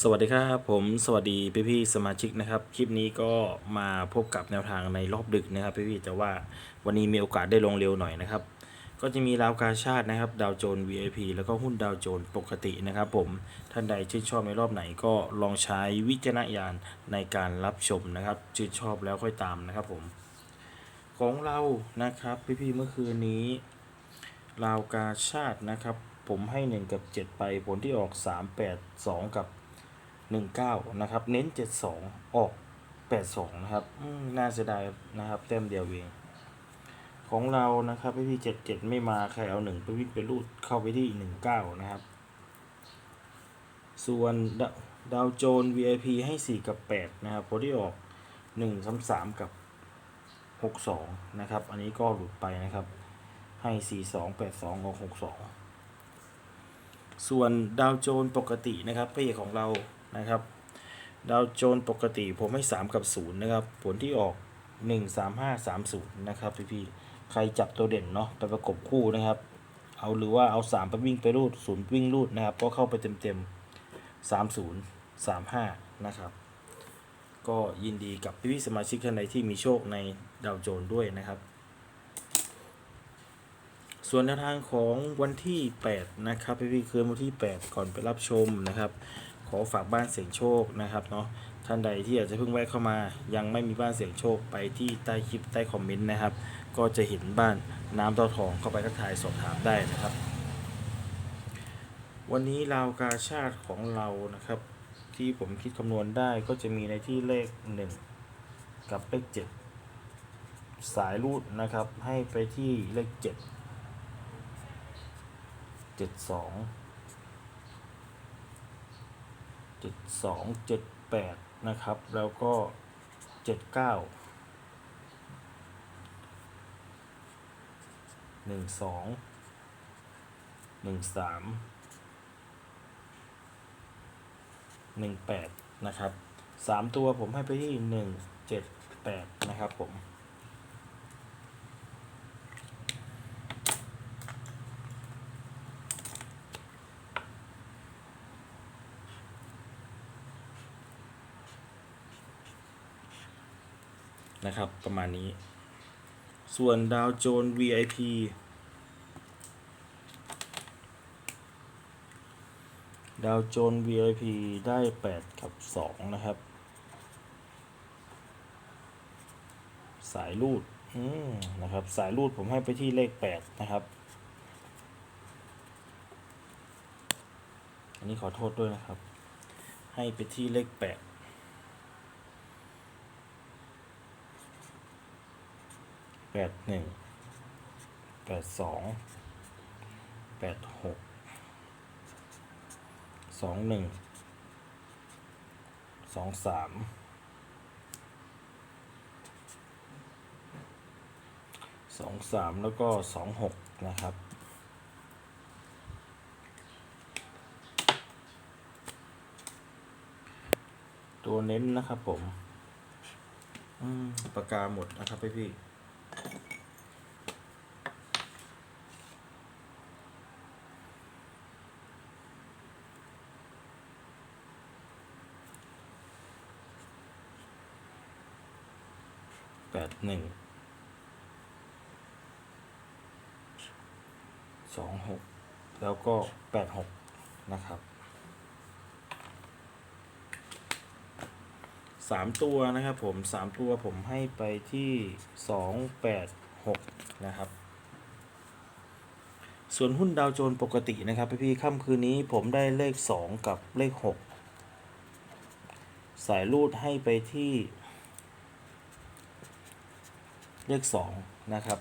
สวัสดีครับผมสวัสดีพี่พี่สมาชิกนะครับ คลิปนี้ก็มาพบกับแนวทางในรอบดึกนะครับพี่พี่แต่ว่าวันนี้มีโอกาสได้ลงเร็วหน่อยนะครับ ก็จะมีราวกาชาตินะครับดาวโจน VIP แล้วก็หุ้นดาวโจนปกตินะครับ ผมท่านใดชื่นชอบในรอบไหนก็ลองใช้วิจารณญาณในการรับชมนะครับ ชื่นชอบแล้วค่อยตามนะครับผม ของเรานะครับพี่พี่เมื่อคืนนี้ราวกาชาตินะครับ ผมให้1กับ7ไปผลที่ออก 3 8 2 กับ 19นะครับ เน้น72ออก82นะครับน่าเสียดายนะครับแต้มเดียวเองของเรานะครับพี่พี่7 7ไม่มาใครเอา1ไปวิ่งไปรูดเข้าไปที่19นะครับ ส่วนดาดาวโจน VIP ให้4กับ8นะครับผลที่ออก1 3 3กับ62นะครับ อันนี้ก็หลุดไปนะครับ ให้4 2 8 2ออก62ส่วนดาวโจนปกตินะครับพระเอของเรา นะครับ ดาวโจนปกติผมให้ 3 กับ 0 นะครับ ผลที่ออก 1 3 5 3 0 นะครับพี่พี่ใครจับตัวเด่นเนาะไปประกบคู่นะครับ เอาหรือว่าเอา 3 ไปวิ่งไปรูด 0 วิ่งรูดนะครับ ก็เข้าไปเต็มเต็มๆ30 35 นะครับ ก็ยินดีกับพี่ๆสมาชิกท่านใดที่มีโชคในดาวโจนด้วยนะครับส่วนแนวทางของวันที่ 8 นะครับพี่พี่คืนวันที่ 8 ก่อนไปรับชมนะครับ ขอฝากบ้านเสียงโชคนะครับเนาะท่านใดที่อาจจะเพิ่งแวะเข้ามา ยังไม่มีบ้านเสียงโชคไปที่ใต้คลิปใต้คอมเมนต์นะครับ ก็จะเห็นบ้านน้ำตาทองเข้าไปทักทายสอบถามได้นะครับ วันนี้ราวกาชาติของเรานะครับ ที่ผมคิดคำนวณได้ก็จะมีในที่เลข 1 กับเลข 7 สายรูดนะครับให้ไปที่เลข7เจ็ ดสองเจ็ดสองเจ็ดแปดนะครับ แล้วก็เจ็ดเก้าหนึ่งสองหนึ่งสามหนึ่งแปดนะครับสามตัวผมให้ไปที่หนึ่งเจ็ดแปดนะครับผม นะครับ ประมาณนี้ ส่วนดาวโจน VIP ดาวโจน VIP ได้ 8 กับ 2 นะครับ สายรูดนะครับ สายรูดผมให้ไปที่เลข 8 นะครับ อันนี้ขอโทษด้วยนะครับ ให้ไปที่เลข 8 แปดหนึ่งแปดสองแปดหกสองหนึ่งสองสามสองสามแล้วก็สองหกนะครับตัวเน้นนะครับผมอืมปากกาหมดนะครับพี่พี่ แปดหนึ่งสองหกแล้วก็แปดหกนะครับ สามตัวนะครับผมสามตัวผมให้ไปที่สองแปดหกนะครับ ส่วนหุ้นดาวโจนส์ปกตินะครับพี่ๆค่ำคืนนี้ผมได้เลขสองกับเลขหกสายรูดให้ไปที่เลขสองนะครับ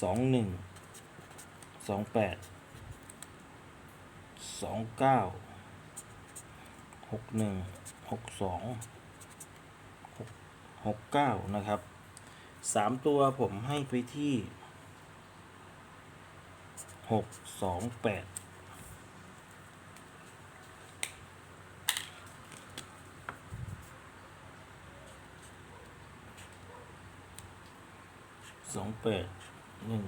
สองหนึ่งสองแปดสองเก้า หกหนึ่งหกสองหกหกเก้านะครับสามตัวผมให้ไปที่หกสองแปดสองแปดหนึ่ง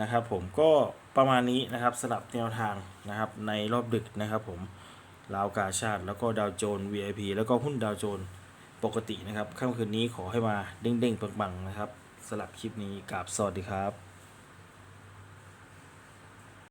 นะครับผมก็ประมาณนี้นะครับสลับแนวทางนะครับในรอบดึกนะครับผม ลาวกาชาติแล้วก็ดาวโจน VIP แล้วก็หุ้นดาวโจนปกตินะครับค่ำคืนนี้ขอให้มาเด้งๆปังๆนะครับสลับคลิปนี้กับสวัสดีครับ